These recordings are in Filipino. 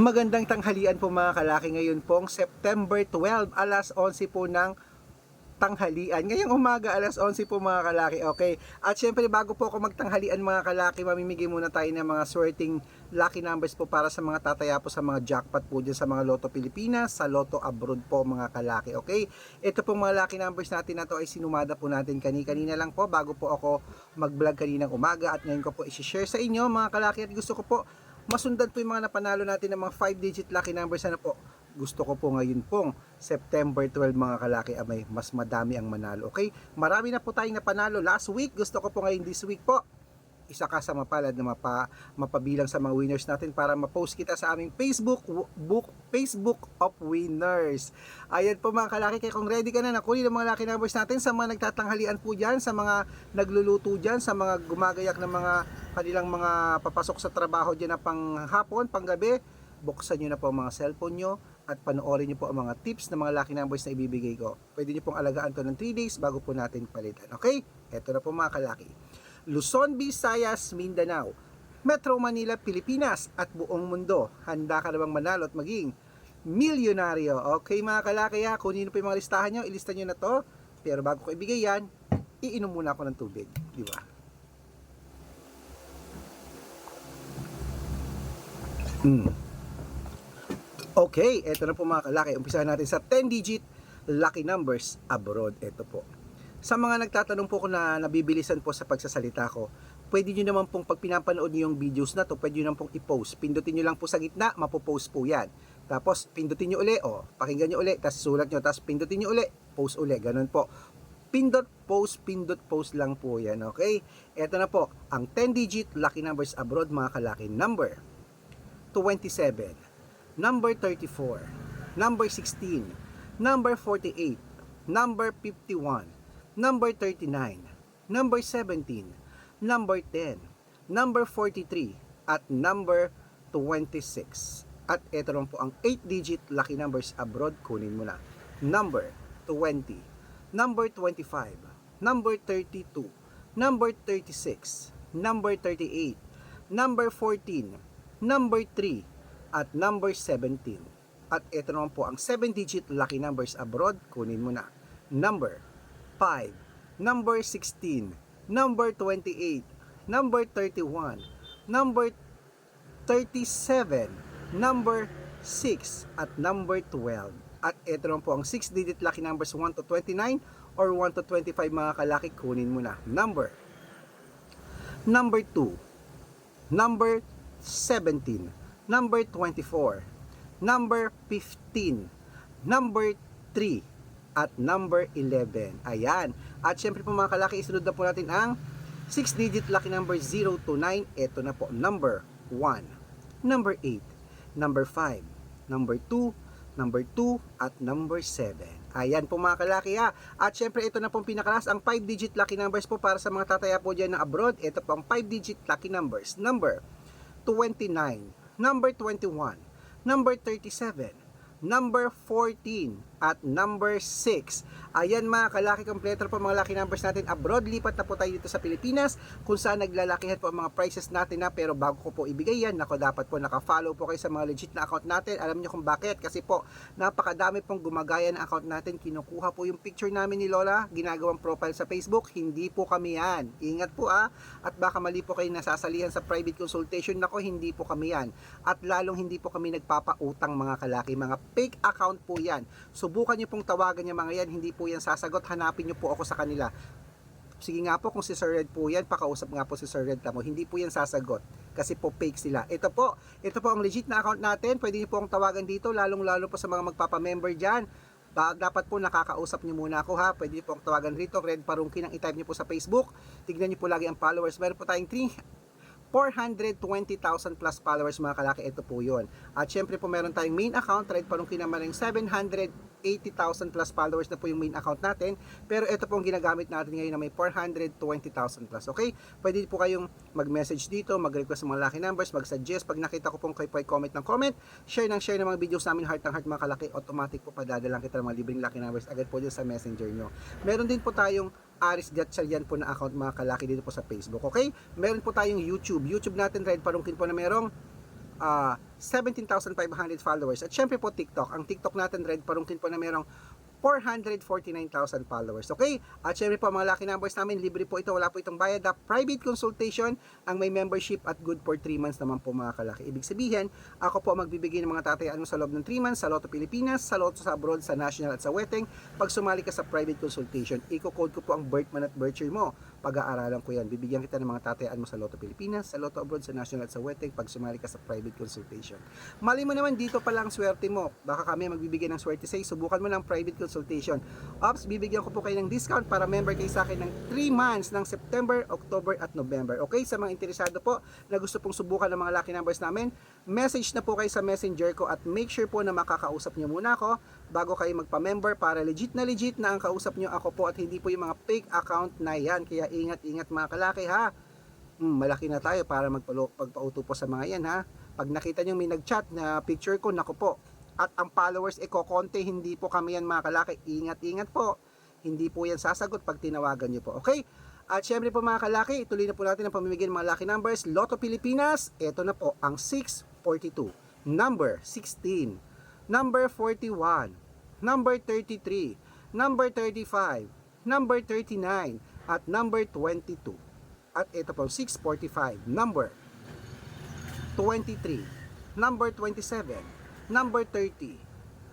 Magandang tanghalian po mga kalaki ngayon pong September 12 alas 11 po ng tanghalian. Ngayong umaga alas 11 po mga kalaki. Okay. At syempre bago po ako magtanghalian mga kalaki, mamimigay muna tayo ng mga sorting lucky numbers po para sa mga tataya po sa mga jackpot po dyan sa mga Lotto Pilipinas, sa Lotto Abroad po mga kalaki. Okay. Ito po mga lucky numbers natin na to ay sinumada po natin kani-kanina lang po bago po ako mag-vlog kaninang umaga at ngayon ko po i-share sa inyo mga kalaki at gusto ko po masundan po yung mga napanalo natin ng mga 5 digit lucky numbers. Na po? Gusto ko po ngayon pong September 12 mga kalaki amay mas madami ang manalo. Okay? Marami na po tayong napanalo last week. Gusto ko po ngayon this week po isa ka sa mapalad na mapa, mapabilang sa mga winners natin para ma-post kita sa aming Facebook book Facebook of Winners. Ayan po mga kalaki, kaya kung ready ka na, nakunin ang mga lucky numbers natin sa mga nagtatanghalian po dyan, sa mga nagluluto dyan, sa mga gumagayak ng mga kanilang mga papasok sa trabaho dyan na pang hapon, pang gabi, buksan nyo na po ang mga cellphone nyo at panoorin nyo po ang mga tips ng mga lucky numbers na ibibigay ko. Pwede nyo pong alagaan to ng 3 days bago po natin palitan. Okay? Ito na po mga kalaki. Luzon, Visayas, Mindanao, Metro Manila, Pilipinas at buong mundo. Handa ka na bang manalo at maging milyonaryo? Okay mga kalaki ha, kunin po yung mga listahan nyo, ilista nyo na to. Pero bago ko ibigay yan, iinom muna ako ng tubig. Di ba? Mm. Okay, eto na po mga kalaki. Umpisahan natin sa 10-digit lucky numbers abroad. Ito po. Sa mga nagtatanong po kung na nabibilisan po sa pagsasalita ko, pwede nyo naman pong pag pinapanood nyo yung videos na to, pwede nyo naman pong i-post. Pindutin nyo lang po sa gitna, mapopost po yan. Tapos, pindutin nyo uli, o, pakinggan nyo uli, tapos sulat nyo, tapos pindutin nyo uli, post uli, ganun po. Pindot, post, pindot, post lang po yan, okay? Ito na po, ang 10-digit lucky numbers abroad, mga kalaki. Number 27, number 34, number 16, number 48, number 51, number 39, number 17, number 10, number 43, at number 26. At ito lang po ang 8-digit lucky numbers abroad. Kunin mo na. Number 20, number 25, number 32, number 36, number 38, number 14, number 3, at number 17. At ito naman po ang 7-digit lucky numbers abroad. Kunin mo na. Number 5, number 16, number 28, number 31, number 37, number 6, at number 12. At ito naman po ang 6-digit lucky numbers 1 to 29 or 1 to 25 mga kalaki, kunin mo na. Number, number 2, number 17, number 24, number 15, number 3, at number 11. Ayan. At syempre po mga kalaki, isunod na po natin ang 6-digit lucky number 0 to 9. Ito na po, number 1, number 8, number 5, number 2, number 2, at number 7. Ayan po mga kalaki ha. At syempre ito na pong pinakalas, ang 5-digit lucky numbers po para sa mga tataya po dyan na abroad. Ito po ang 5-digit lucky numbers. Number 29, number 21, number 37, number 14, at number 6. Ayan mga kalaki kompleto po mga lucky numbers natin abroad. Lipat na po tayo dito sa Pilipinas kung saan naglalakihan po ang mga prices natin na pero bago ko po ibigay yan, nako dapat po naka-follow po kayo sa mga legit na account natin. Alam niyo kung bakit? Kasi po napakadami pong gumagaya ng account natin. Kinukuha po yung picture namin ni Lola, ginagawang profile sa Facebook. Hindi po kami yan. Ingat po ah. At baka mali po kayo nasasalihan sa private consultation. Nako, hindi po kami yan. At lalong hindi po kami nagpapautang mga kalaki. Mga fake account po yan. Subukan niyo pong tawagan yung mga yan. Hindi po yan sasagot. Hanapin niyo po ako sa kanila. Sige nga po kung si Sir Red po yan, pakausap nga po si Sir Red tamo. Hindi po yan sasagot kasi po fake sila. Ito po, ito po ang legit na account natin. Pwede niyo po akong tawagan dito, lalong-lalo po sa mga magpapa-member diyan. Ba, dapat po nakakausap niyo muna ako ha. Pwede niyo po akong tawagan rito. Red Parungkin ang i-type niyo po sa Facebook. Tignan niyo po lagi ang followers. Meron po tayong 3 420,000 plus followers mga kalaki, ito po yun. At syempre po meron tayong main account, Red Parungkin naman ng 780,000 plus followers na po yung main account natin. Pero ito po ang ginagamit natin ngayon na may 420,000 plus. Okay? Pwede po kayong mag-message dito, mag-request ng mga lucky numbers, mag-suggest. Pag nakita ko pong kayo po comment ng comment, share ng share ng mga videos namin, heart ng heart mga kalaki, automatic po padadalang kita ng mga libreng lucky numbers agad po dyan sa messenger nyo. Meron din po tayong Aris Gatchalian po na account mga kalaki dito po sa Facebook. Okay? Meron po tayong YouTube. YouTube natin, Red Parungkin po na merong ah, 17,500 followers. At syempre po TikTok. Ang TikTok natin, Red Parungkin po na merong 449,000 followers. Okay? At syempre po, mga lucky numbers namin, libre po ito, wala po itong bayad. The private consultation, ang may membership at good for 3 months naman po mga kalaki. Ibig sabihin, ako po magbibigay ng mga tatayaan mo sa loob ng 3 months sa Lotto Pilipinas, sa Lotto sa abroad, sa national at sa weteng. Pag sumali ka sa private consultation, i-code ko po ang birth month at birth year mo. Pag-aaralan ko yan. Bibigyan kita ng mga tatayaan mo sa Lotto Pilipinas, sa Lotto abroad, sa national at sa weteng pag sumali ka sa private consultation. Mali mo naman dito pa lang swerte mo. Baka kami magbibigay ng swerte sa'yo. Subukan mo ng private consultation. Ops, bibigyan ko po kayo ng discount para member kayo sa akin ng 3 months ng September, October at November. Okay, sa mga interesado po na gusto pong subukan ng mga lucky numbers namin, message na po kayo sa messenger ko at make sure po na makakausap nyo muna ako bago kayo magpa-member para legit na legit na ang kausap nyo ako po at hindi po yung mga fake account na yan. Kaya ingat-ingat mga kalaki ha. Hmm, malaki na tayo para magpalo, pagpauto po sa mga yan ha. Pag nakita nyo may nag-chat na picture ko, naku po. At ang followers, eko-konti, hindi po kami yan mga kalaki. Ingat-ingat po. Hindi po yan sasagot pag tinawagan nyo po. Okay? At syempre po mga kalaki, ituloy na po natin ang pamimigay ng mga lucky numbers. Lotto Pilipinas, ito na po ang 642. Number 16. Number 41. Number 33. Number 35. Number 39. At number 22. At ito po 645. Number 23, number 27, number 30,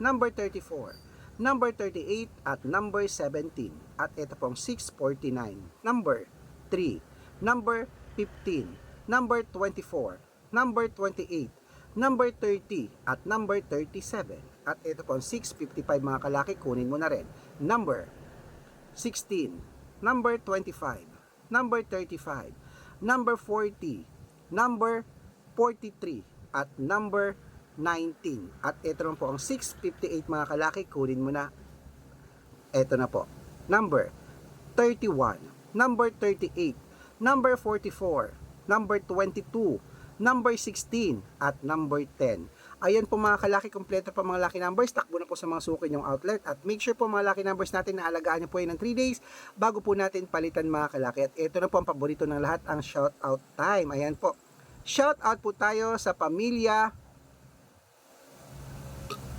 number 34, number 38, at number 17. At ito pong 649, number 3, number 15, number 24, number 28, number 30, at number 37. At ito pong 655 mga kalaki, kunin mo na rin. Number 16, number 25, number 35, number 40, number 43 at number 19. At ito naman po ang 658 mga kalaki, kunin mo na. Ito na po. Number 31, number 38, number 44, number 22, number 16, at number 10. Ayan po mga kalaki, kompleto po mga lucky numbers. Takbo na po sa mga suki yung outlet. At make sure po mga lucky numbers natin na alagaan nyo po yun ng 3 days bago po natin palitan mga kalaki. At ito na po ang paborito ng lahat, ang shout out time. Ayan po. Shout out po tayo sa pamilya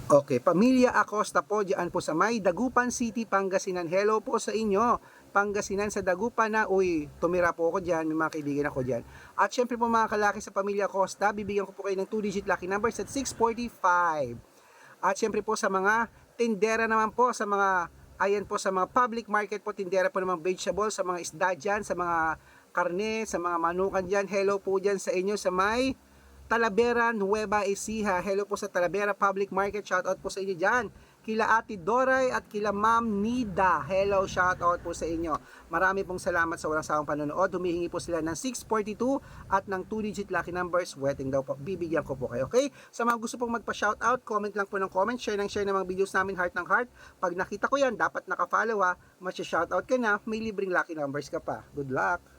Okay, pamilya Acosta po diyan po sa may Dagupan City, Pangasinan. Hello po sa inyo. Pangasinan sa Dagupan na, uy, tumira po ako diyan, may mga kaibigan ako diyan. At syempre po mga kalaki sa pamilya Acosta, bibigyan ko po kayo ng 2-digit lucky numbers at 645. At syempre po sa mga tindera naman po, sa mga, ayan po sa mga public market po, tindera po ng vegetable, sa mga isda dyan, sa mga karne, sa mga manukan dyan. Hello po dyan sa inyo sa may Talavera, Nueva Ecija. Hello po sa Talavera Public Market. Shout out po sa inyo dyan. Kila Ate Doray at kila Ma'am Nida. Hello, shout out po sa inyo. Marami pong salamat sa walang sawang panonood. Humihingi po sila ng 642 at ng 2-digit lucky numbers. Waiting daw po. Bibigyan ko po kayo. Okay? Sa mga gusto pong magpa-shout out, comment lang po ng comment. Share ng share ng mga videos namin heart ng heart. Pag nakita ko yan, dapat naka-follow ha. Masya-shout out ka na. May libreng lucky numbers ka pa. Good luck!